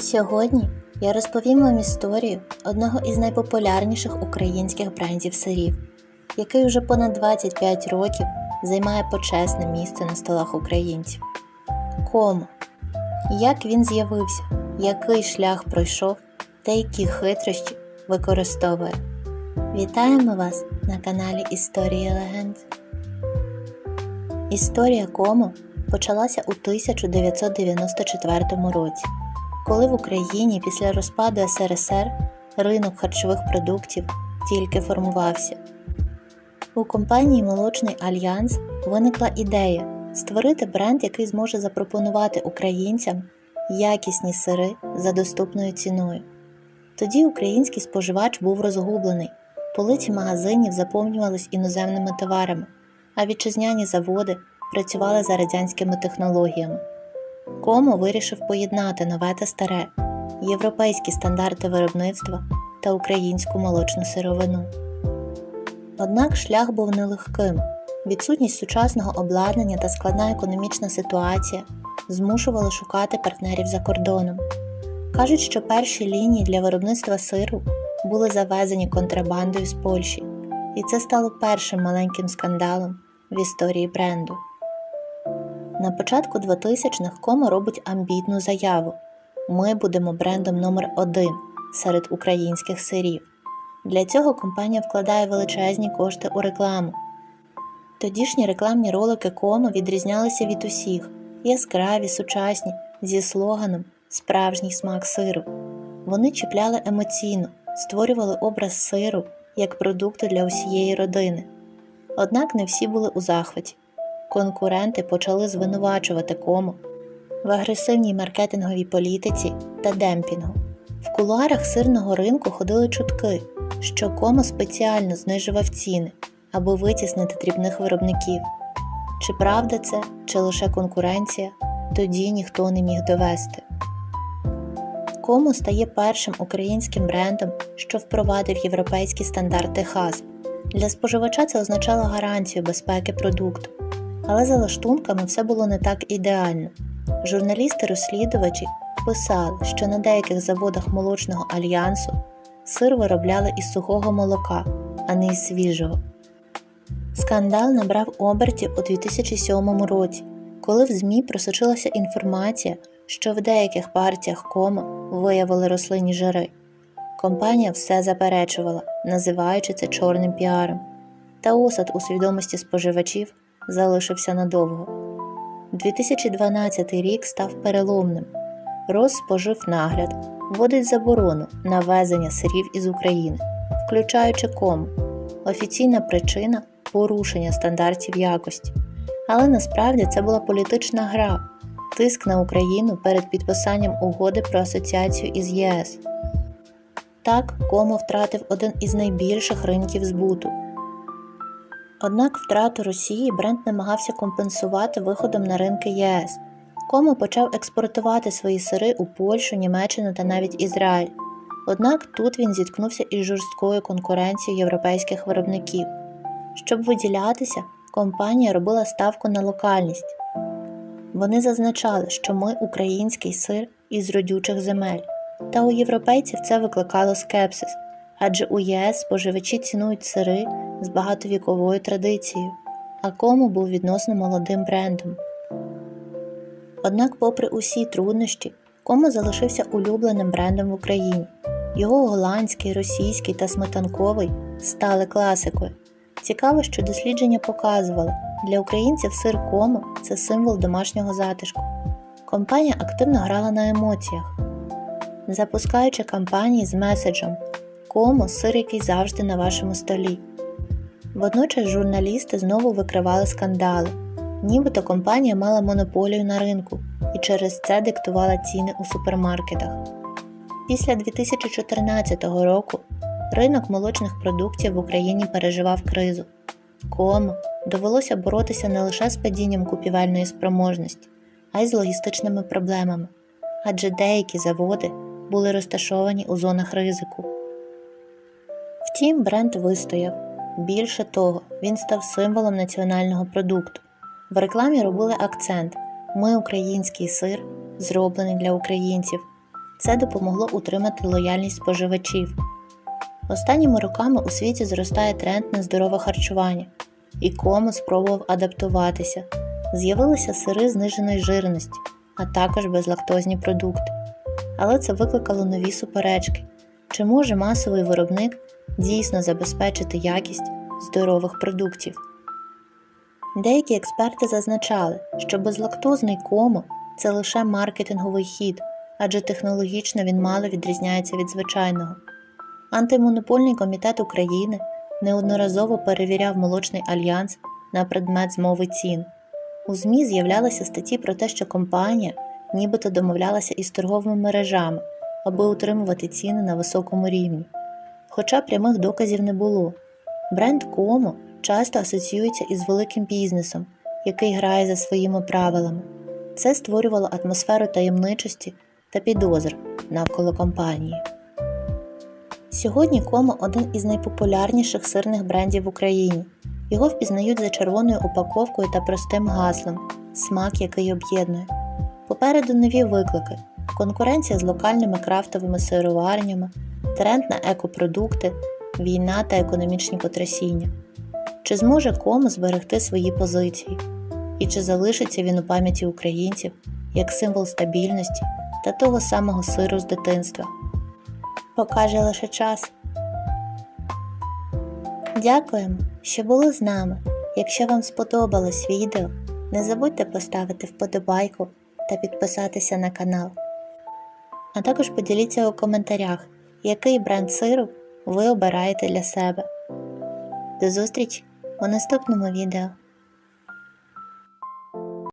Сьогодні я розповім вам історію одного із найпопулярніших українських брендів сирів, який вже понад 25 років займає почесне місце на столах українців. Комо. Як він з'явився, який шлях пройшов та які хитрощі використовує. Вітаємо вас на каналі Історія легенд. Історія Комо почалася у 1994 році, коли в Україні після розпаду СРСР ринок харчових продуктів тільки формувався. У компанії Молочний Альянс виникла ідея створити бренд, який зможе запропонувати українцям якісні сири за доступною ціною. Тоді український споживач був розгублений, полиці магазинів заповнювались іноземними товарами, а вітчизняні заводи працювали за радянськими технологіями. Комо вирішив поєднати нове та старе, європейські стандарти виробництва та українську молочну сировину. Однак шлях був нелегким. Відсутність сучасного обладнання та складна економічна ситуація змушували шукати партнерів за кордоном. Кажуть, що перші лінії для виробництва сиру були завезені контрабандою з Польщі, і це стало першим маленьким скандалом в історії бренду. На початку 2000-х Комо робить амбітну заяву: ми будемо брендом номер один серед українських сирів. Для цього компанія вкладає величезні кошти у рекламу. Тодішні рекламні ролики Комо відрізнялися від усіх яскраві, сучасні, зі слоганом Справжній смак сиру. Вони чіпляли емоційно, створювали образ сиру як продукту для усієї родини. Однак не всі були у захваті. Конкуренти почали звинувачувати Комо в агресивній маркетинговій політиці та демпінгу. В кулуарах сирного ринку ходили чутки, що Комо спеціально знижував ціни, аби витіснити дрібних виробників. Чи правда це, чи лише конкуренція, тоді ніхто не міг довести. Комо стає першим українським брендом, що впровадив європейські стандарти ХАСП. Для споживача це означало гарантію безпеки продукту. Але за лаштунками все було не так ідеально. Журналісти-розслідувачі писали, що на деяких заводах молочного альянсу сир виробляли із сухого молока, а не із свіжого. Скандал набрав обертів у 2007 році, коли в ЗМІ просочилася інформація, що в деяких партіях комо виявили рослинні жири. Компанія все заперечувала, називаючи це чорним піаром, та осад у свідомості споживачів залишився надовго. 2012 рік став переломним. Розспоживнагляд вводить заборону на везення сирів із України, включаючи кому. Офіційна причина порушення стандартів якості. Але насправді це була політична гра, тиск на Україну перед підписанням угоди про асоціацію із ЄС. Так, Комо втратив один із найбільших ринків збуту. Однак втрату Росії бренд намагався компенсувати виходом на ринки ЄС. Комо почав експортувати свої сири у Польщу, Німеччину та навіть Ізраїль. Однак тут він зіткнувся із жорсткою конкуренцією європейських виробників. Щоб виділятися, компанія робила ставку на локальність. Вони зазначали, що ми український сир із родючих земель. Та у європейців це викликало скепсис, адже у ЄС споживачі цінують сири з багатовіковою традицією, а кому був відносно молодим брендом. Однак, попри усі труднощі, Комо залишився улюбленим брендом в Україні. Його голландський, російський та сметанковий стали класикою. Цікаво, що дослідження показували, для українців сир Комо це символ домашнього затишку. Компанія активно грала на емоціях, запускаючи кампанії з меседжем Комо сир, який завжди на вашому столі. Водночас журналісти знову викривали скандали, нібито компанія мала монополію на ринку і через це диктувала ціни у супермаркетах. Після 2014 року ринок молочних продуктів в Україні переживав кризу. Кому довелося боротися не лише з падінням купівельної спроможності, а й з логістичними проблемами, адже деякі заводи були розташовані у зонах ризику. Втім, бренд вистояв. Більше того, він став символом національного продукту. В рекламі робили акцент Ми український сир, зроблений для українців. Це допомогло утримати лояльність споживачів. Останніми роками у світі зростає тренд на здорове харчування, і Комо спробував адаптуватися. З'явилися сири зниженої жирності, а також безлактозні продукти. Але це викликало нові суперечки. Чи може масовий виробник дійсно забезпечити якість здорових продуктів? Деякі експерти зазначали, що безлактозний комо це лише маркетинговий хід, адже технологічно він мало відрізняється від звичайного. Антимонопольний комітет України неодноразово перевіряв молочний альянс на предмет змови цін. У ЗМІ з'являлися статті про те, що компанія нібито домовлялася із торговими мережами, аби утримувати ціни на високому рівні. Хоча прямих доказів не було. Бренд Комо часто асоціюється із великим бізнесом, який грає за своїми правилами. Це створювало атмосферу таємничості та підозр навколо компанії. Сьогодні Комо один із найпопулярніших сирних брендів в Україні. Його впізнають за червоною упаковкою та простим гаслом смак, який об'єднує. Попереду нові виклики, конкуренція з локальними крафтовими сироварнями, тренд на екопродукти, війна та економічні потрясіння. Чи зможе Комо зберегти свої позиції? І чи залишиться він у пам'яті українців як символ стабільності та того самого сиру з дитинства? Покаже лише час. Дякуємо, що були з нами. Якщо вам сподобалось відео, не забудьте поставити вподобайку та підписатися на канал. А також поділіться у коментарях, який бренд сиру ви обираєте для себе. До зустрічі у наступному відео.